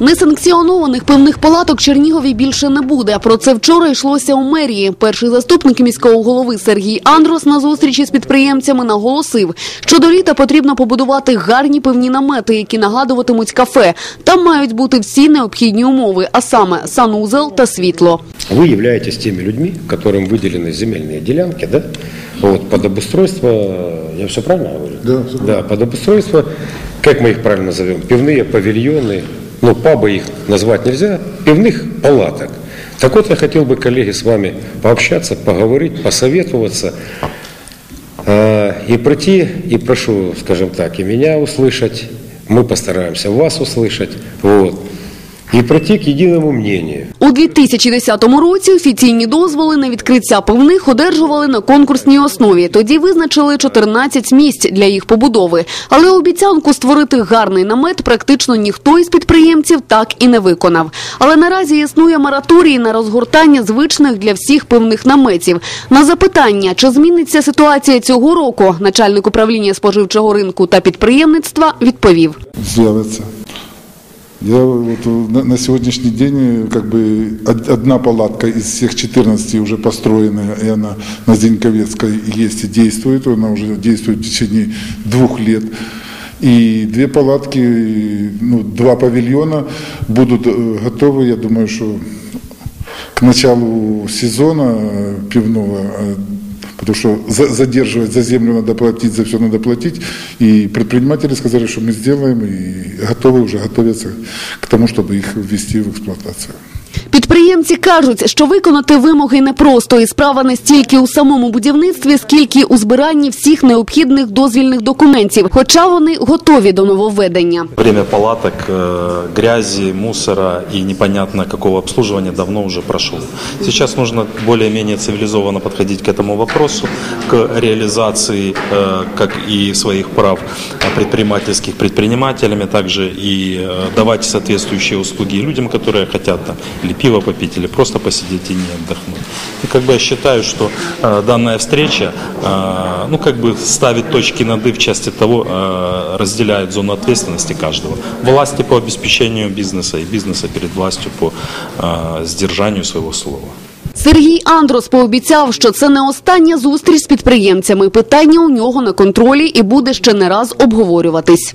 Несанкціонованих пивних палаток Чернігові більше не буде. Про це вчора йшлося у мерії. Перший заступник міського голови Сергій Андрос на зустрічі з підприємцями наголосив, що до літа потрібно побудувати гарні пивні намети, які нагадуватимуть кафе. Там мають бути всі необхідні умови, а саме санузел та світло. Вы являетесь теми людьми, которым выделены земельные делянки, да? Вот, под обустройство, я все правильно говорю? Да, всё Да, под обустройство, как мы их правильно назовем, пивные павильоны, Ну, пабы их назвать нельзя, пивных палаток. Так вот, я хотел бы, коллеги, с вами пообщаться, поговорить, посоветоваться, э, и прийти, и прошу, скажем так, и меня услышать, мы постараемся вас услышать, вот, и прийти к единому мнению. У 2010 році офіційні дозволи на відкриття пивних одержували на конкурсній основі. Тоді визначили 14 місць для їх побудови. Але обіцянку створити гарний намет практично ніхто із підприємців так і не виконав. Але наразі існує мораторій на розгортання звичних для всіх пивних наметів. На запитання, чи зміниться ситуація цього року, начальник управління споживчого ринку та підприємництва відповів. з'явиться. Я вот э, на, на сегодняшний день э, как бы од- одна палатка из всех 14 уже построена, и она на Зиньковецкой есть и действует, она уже действует в течение двух лет. И две палатки, ну, два павильона будут э, готовы, я думаю, что к началу сезона э, пивного, э, потому что за- задерживать за землю надо платить, за все надо платить. И предприниматели сказали, что мы сделаем и готовы уже готовятся к тому, чтобы их ввести в эксплуатацию. Підприємці кажуть, що виконати вимоги непросто, і справа не стільки у самому будівництві, скільки у збиранні всіх необхідних дозвільних документів. Хоча вони готові до нововведення. Время палаток, э, грязи, мусора и непонятно какого обслуживания давно уже прошло. Сейчас нужно более-менее цивилизованно подходить к этому вопросу, к реализации э, как и своих прав э, предпринимательских предпринимателями, также и э, давать соответствующие услуги людям, которые хотят там, или пиво попить, или просто посидеть и не отдохнуть. И как бы я считаю, что э, данная встреча, э, ну как бы ставит точки над «и» в части того, э, разделяет зону ответственности каждого. Власти по обеспечению бизнеса и бизнеса перед властью по э, сдержанию своего слова. Сергій Андрос пообіцяв, що це не остання зустріч з підприємцями. Питання у нього на контролі і буде ще не раз обговорюватись.